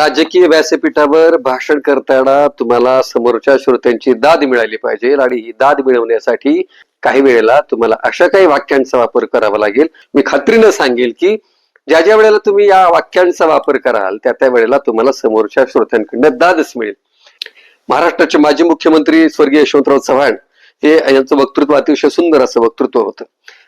राजकीय व्यासपीठावर भाषण करताना तुम्हाला समोरच्या श्रोत्यांची दाद मिळाली पाहिजे आणि ही दाद मिळवण्यासाठी काही वेळेला तुम्हाला अशा काही वाक्यांचा वापर करावा लागेल. मी खात्रीनं सांगेल की ज्या ज्या वेळेला तुम्ही या वाक्यांचा वापर कराल त्या त्या वेळेला तुम्हाला समोरच्या श्रोत्यांकडनं दादच मिळेल. महाराष्ट्राचे माजी मुख्यमंत्री स्वर्गीय यशवंतराव चव्हाण हे यांचं वक्तृत्व अतिशय सुंदर असं वक्तृत्व होतं.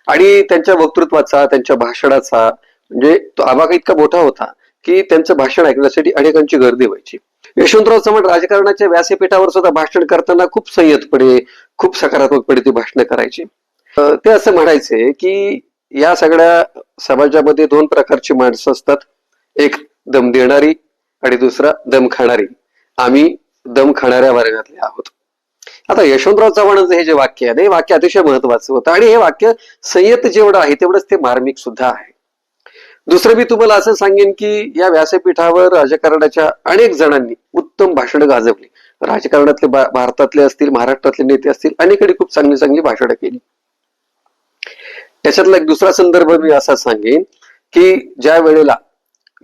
आणि त्यांच्या वक्तृत्वाचा त्यांच्या भाषणाचा म्हणजे तो आवाका इतका मोठा होता. की त्यांचं भाषण ऐकण्यासाठी अनेकांची गर्दी व्हायची. यशवंतराव चव्हाण राजकारणाच्या व्यासपीठावर सुद्धा भाषण करताना खूप संयतपणे खूप सकारात्मकपणे ती भाषणं करायची. ते असं म्हणायचे की या सगळ्या समाजामध्ये दोन प्रकारची माणसं असतात. एक दम देणारी आणि दुसरा दम खाणारी. आम्ही दम खाणाऱ्या वर्गातले आहोत. आता यशवंतराव चव्हाणांचं हे जे वाक्य आहे हे वाक्य अतिशय महत्वाचं होतं. आणि हे वाक्य संयत जेवढं आहे तेवढंच ते मार्मिक सुद्धा आहे. दुसरं मी तुम्हाला असं सांगेन की या व्यासपीठावर राजकारणाच्या अनेक जणांनी उत्तम भाषणं गाजवली. राजकारणातले भारतातले असतील महाराष्ट्रातले नेते असतील अनेकडे खूप चांगली चांगली भाषणं केली. त्याच्यातला एक दुसरा संदर्भ मी असा सांगेन की ज्या वेळेला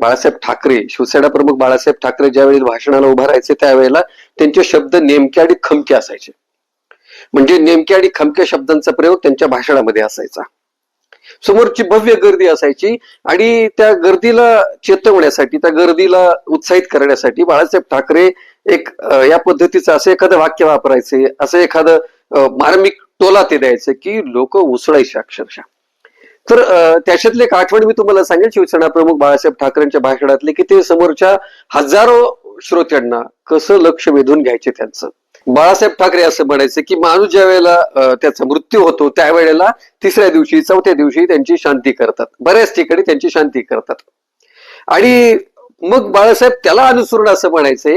बाळासाहेब ठाकरे शिवसेना प्रमुख बाळासाहेब ठाकरे ज्या वेळेला भाषणाला उभा राहायचे त्यावेळेला त्यांचे शब्द नेमके आणि खमके असायचे. म्हणजे नेमक्या आणि खमक्या शब्दांचा प्रयोग त्यांच्या भाषणामध्ये असायचा. समोरची भव्य गर्दी असायची आणि त्या गर्दीला चेतवण्यासाठी त्या गर्दीला उत्साहित करण्यासाठी बाळासाहेब ठाकरे एक या पद्धतीचं असं एखादं वाक्य वापरायचे असं एखादं मार्मिक टोला ते द्यायचं की लोक उसळायचे अक्षरशः. तर त्याच्यातली त्याच्यातले एक आठवण मी तुम्हाला सांगेन शिवसेना प्रमुख बाळासाहेब ठाकरेंच्या भाषणातले की ते समोरच्या हजारो श्रोत्यांना कसं लक्ष वेधून घ्यायचे त्यांचं. बाळासाहेब ठाकरे असं म्हणायचे की माणूस ज्या वेळेला त्याचा मृत्यू होतो त्यावेळेला तिसऱ्या दिवशी चौथ्या दिवशी त्यांची शांती करतात. बऱ्याच ठिकाणी त्यांची शांती करतात. आणि मग बाळासाहेब त्याला अनुसरून असं म्हणायचे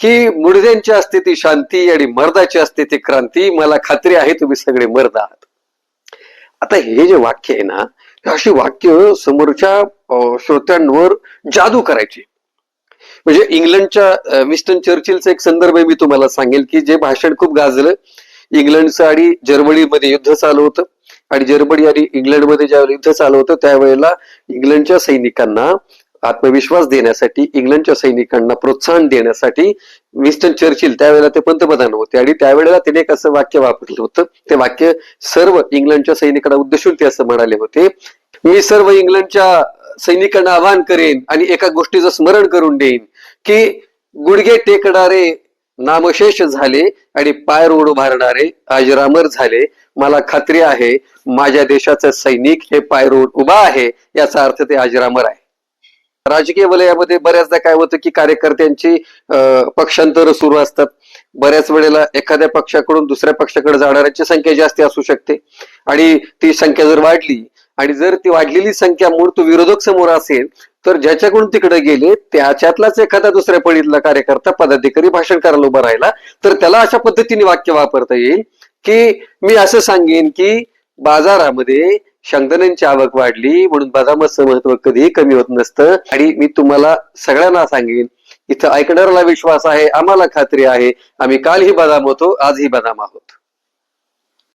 की मुडद्यांची असते ती शांती आणि मर्दाची असते ती क्रांती मला खात्री आहे तुम्ही सगळे मर्द आहात. आता हे जे वाक्य आहे ना अशी वाक्य समोरच्या श्रोत्यांवर जादू करायची. म्हणजे इंग्लंडच्या विस्टन चर्चिलचा एक संदर्भ मी तुम्हाला सांगेल की जे भाषण खूप गाजलं. इंग्लंडचं आणि जर्मनीमध्ये युद्ध चालू होतं. आणि जर्मनी आणि इंग्लंडमध्ये ज्यावेळी युद्ध चालू होतं त्यावेळेला इंग्लंडच्या सैनिकांना आत्मविश्वास देण्यासाठी इंग्लंडच्या सैनिकांना प्रोत्साहन देण्यासाठी विस्टन चर्चिल त्यावेळेला ते पंतप्रधान होते. आणि त्यावेळेला त्याने एक असं वाक्य वापरलं होतं. ते वाक्य सर्व इंग्लंडच्या सैनिकांना उद्देशून ते असं म्हणाले होते. मी सर्व इंग्लंडच्या सैनिकांना आवाहन करेन आणि एका गोष्टीचं स्मरण करून देईन की गुडघे टेकणारे नामशेष झाले आणि पाय रोड उभारणारे अजरामर झाले. मला खात्री आहे माझ्या देशाचं सैनिक हे पाय रोड उभा आहे याचा अर्थ ते अजरामर आहे. राजकीय वलयामध्ये बऱ्याचदा काय होतं की कार्यकर्त्यांची अं, पक्षांतर सुरू असतात. बऱ्याच वेळेला एखाद्या पक्षाकडून दुसऱ्या पक्षाकडे जाणाऱ्यांची संख्या जास्ती असू शकते. आणि ती संख्या जर वाढली आणि जर ती वाढलेली संख्या मूळ तो विरोधक समोर असेल तर ज्याच्याकडून तिकडे गेले त्याच्यातलाच एखादा दुसऱ्या पळीतला कार्यकर्ता पदाधिकारी भाषण करायला उभा राहिला तर त्याला अशा पद्धतीने वाक्य वापरता येईल की मी असं सांगेन की बाजारामध्ये शेंगदाण्यांची आवक वाढली म्हणून बदामाचं महत्त्व कधीही कमी होत नसतं आणि मी तुम्हाला सगळ्यांना सांगेन इथं ऐकणाऱ्याला विश्वास आहे आम्हाला खात्री आहे आम्ही कालही बदाम होतो आजही बदाम आहोत.